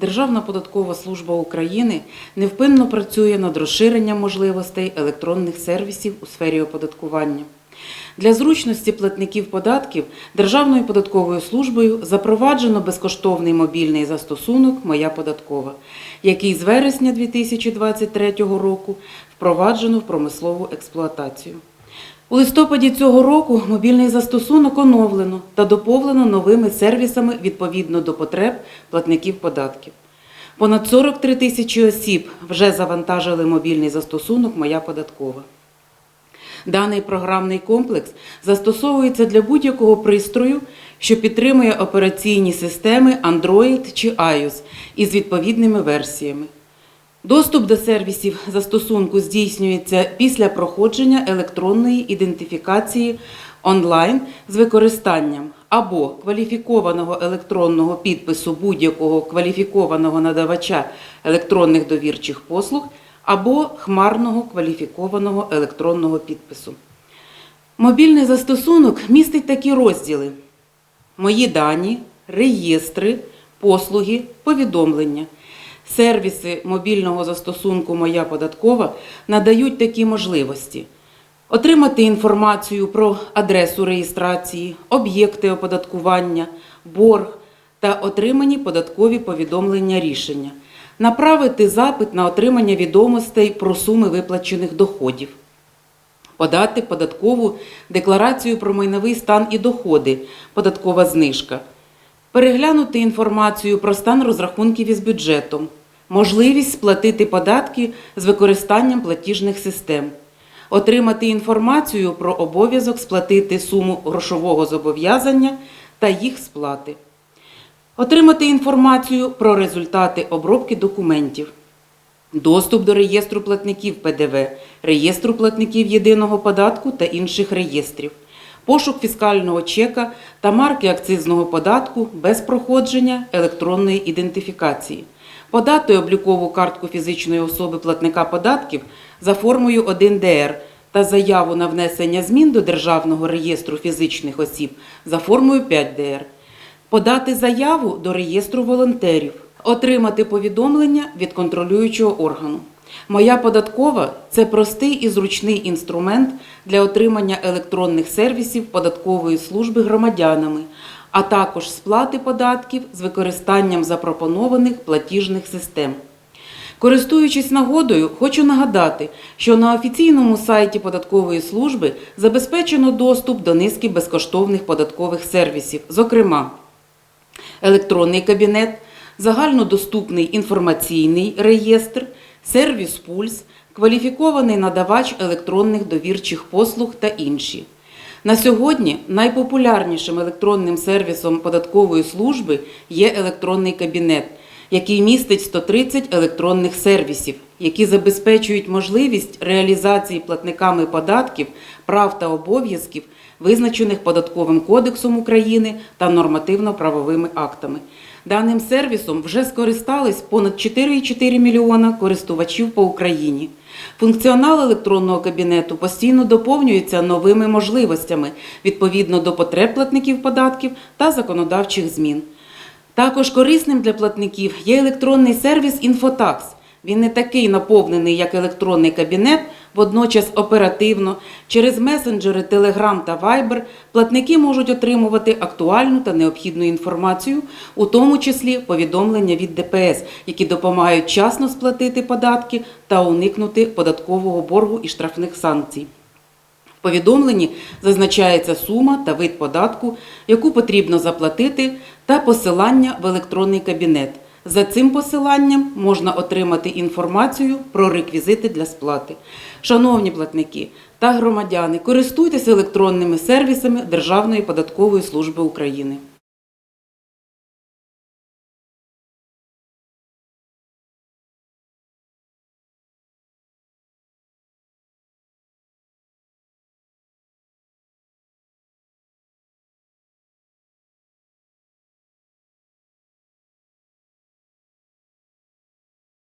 Державна податкова служба України невпинно працює над розширенням можливостей електронних сервісів у сфері оподаткування. Для зручності платників податків Державною податковою службою запроваджено безкоштовний мобільний застосунок Моя податкова, який з вересня 2023 року впроваджено в промислову експлуатацію. У листопаді цього року мобільний застосунок оновлено та доповнено новими сервісами відповідно до потреб платників податків. Понад 43 тисячі осіб вже завантажили мобільний застосунок Моя податкова. Даний програмний комплекс застосовується для будь-якого пристрою, що підтримує операційні системи Android чи iOS із відповідними версіями. Доступ до сервісів застосунку здійснюється після проходження електронної ідентифікації онлайн з використанням або кваліфікованого електронного підпису будь-якого кваліфікованого надавача електронних довірчих послуг або хмарного кваліфікованого електронного підпису. Мобільний застосунок містить такі розділи: Мої дані, реєстри, послуги, повідомлення. Сервіси мобільного застосунку Моя податкова надають такі можливості: отримати інформацію про адресу реєстрації, об'єкти оподаткування, борг та отримані податкові повідомлення рішення, направити запит на отримання відомостей про суми виплачених доходів. Подати податкову декларацію про майновий стан і доходи, податкова знижка, переглянути інформацію про стан розрахунків із бюджетом, можливість сплатити податки з використанням платіжних систем, отримати інформацію про обов'язок сплатити суму грошового зобов'язання та їх сплати. Отримати інформацію про результати обробки документів, доступ до реєстру платників ПДВ, реєстру платників єдиного податку та інших реєстрів, пошук фіскального чека та марки акцизного податку без проходження електронної ідентифікації, подати облікову картку фізичної особи платника податків за формою 1ДР та заяву на внесення змін до Державного реєстру фізичних осіб за формою 5ДР подати заяву до реєстру волонтерів, отримати повідомлення від контролюючого органу. Моя податкова це простий і зручний інструмент для отримання електронних сервісів податкової служби громадянами, а також сплати податків з використанням запропонованих платіжних систем. Користуючись нагодою, хочу нагадати, що на офіційному сайті податкової служби забезпечено доступ до низки безкоштовних податкових сервісів, зокрема електронний кабінет, загальнодоступний інформаційний реєстр, сервіс Пульс, кваліфікований надавач електронних довірчих послуг та інші. На сьогодні найпопулярнішим електронним сервісом податкової служби є електронний кабінет, який містить 130 електронних сервісів, які забезпечують можливість реалізації платниками податків, прав та обов'язків, визначених Податковим кодексом України та нормативно-правовими актами. Даним сервісом вже скористались понад 4,4 мільйона користувачів по Україні. Функціонал електронного кабінету постійно доповнюється новими можливостями відповідно до потреб платників податків та законодавчих змін. Також корисним для платників є електронний сервіс Інфотакс. Він не такий наповнений, як електронний кабінет, водночас оперативно. Через месенджери Telegram та Viber платники можуть отримувати актуальну та необхідну інформацію, у тому числі повідомлення від ДПС, які допомагають часно сплатити податки та уникнути податкового боргу і штрафних санкцій. В повідомленні зазначається сума та вид податку, яку потрібно заплатити, та посилання в електронний кабінет. За цим посиланням можна отримати інформацію про реквізити для сплати. Шановні платники та громадяни, користуйтесь електронними сервісами Державної податкової служби України.